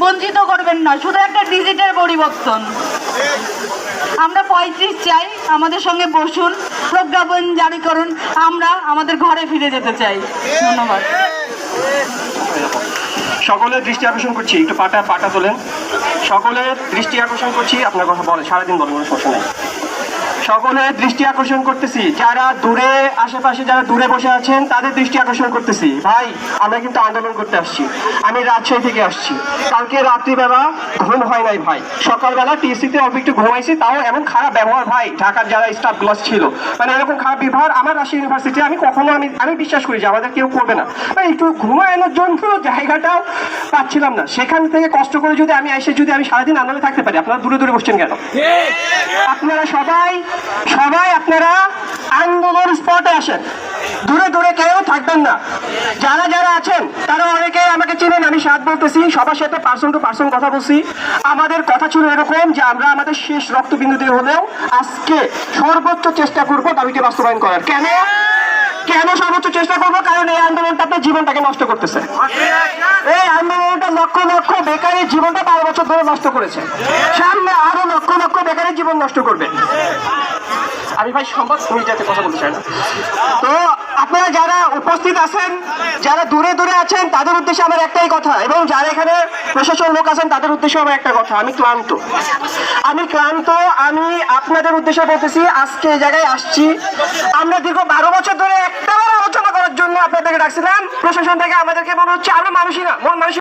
বঞ্চিত করবেন না, শুধু একটা ডিজিটাল পরিবর্তন। আমরা পঁয়ত্রিশ চাই, আমাদের সঙ্গে বসুন, প্রজ্ঞাপন জারি করুন, আমরা আমাদের ঘরে ফিরে যেতে চাই। ধন্যবাদ। সকলের দৃষ্টি আকর্ষণ করছি, একটু পাটা পাটা তোলেন। সকলের দৃষ্টি আকর্ষণ করছি, আপনার কথা বলেন সারাদিন সমস্যা নেই। সকলের দৃষ্টি আকর্ষণ করতেছি। যারা দূরে আশেপাশে যারা দূরে বসে আছেন তাদের দৃষ্টি আকর্ষণ করতেছি। ভাই আমরা কিন্তু আন্দোলন করতে আসছি। আমি রাজশাহী থেকে আসছি। কালকে রাত্রিবেলা ঘুম হয় নাই ভাই। সকালবেলা টিএসসিতে অল্প একটু ঘুমাইছি তাও এমন খারাপ ব্যবহার ভাই। ঢাকার যারা স্টাফগুলো ছিল মানে এরকম খারাপ ব্যবহার আমার রাজশাহী ইউনিভার্সিটি আমি কখনো আমি আমি বিশ্বাস করি যে আমাদের কেউ করবে না। একটু ঘুমানোর জন্য জায়গাটাও পাচ্ছিলাম না। সেখান থেকে কষ্ট করে যদি আমি এসে যদি আমি সারাদিন আন্দোলনে থাকতে পারি আপনারা দূরে দূরে বসছেন কেন? আপনারা সবাই সবাই আপনারা আন্দোলন স্পটে আসেন। দূরে দূরে কেউ থাকবেন না। যারা যারা আছেন, তারা অনেকে আমাকে চেনেন, আমি সাথ বলতেছি, সবার সাথে পার্সন টু পার্সন কথা বলছি। আমাদের কথা ছিল এরকম যে আমরা আমাদের শেষ রক্তবিন্দু দিয়ে হলেও আজকে সর্বোচ্চ চেষ্টা করব দাবিটি বাস্তবায়ন করার। কেন? কেন সর্বোচ্চ চেষ্টা করব? কারণ এই আন্দোলনটা আপনার জীবনটাকে নষ্ট করতেছে। এই আন্দোলনটা লক্ষ লক্ষ বেকারের জীবনটা বারো বছর ধরে নষ্ট করেছে। সামনে আরও লক্ষ লক্ষ বেকারের জীবন নষ্ট করবে। আমি ভাই তুমি যাতে কথা বলতে চাই তো আপনারা যারা উপস্থিত আছেন, যারা দূরে দূরে আছেন, তাদের উদ্দেশ্যে আমার একটাই কথা, এবং যারা এখানে প্রশাসন লোক আছেন, তাদের উদ্দেশ্যে আমার একটা কথা, আমি ক্লান্ত। আমি ক্লান্ত, আমি আপনাদের উদ্দেশ্যে বলতেছি, আজকে এই জায়গায় আসছি। আমরা দীর্ঘ বারো বছর ধরে একটা আলোচনা করার জন্য আপনাদেরকে ডাকছিলাম। প্রশাসন থেকে আমাদেরকে মনে হচ্ছে আমরা মানুষই না, মন মানুষ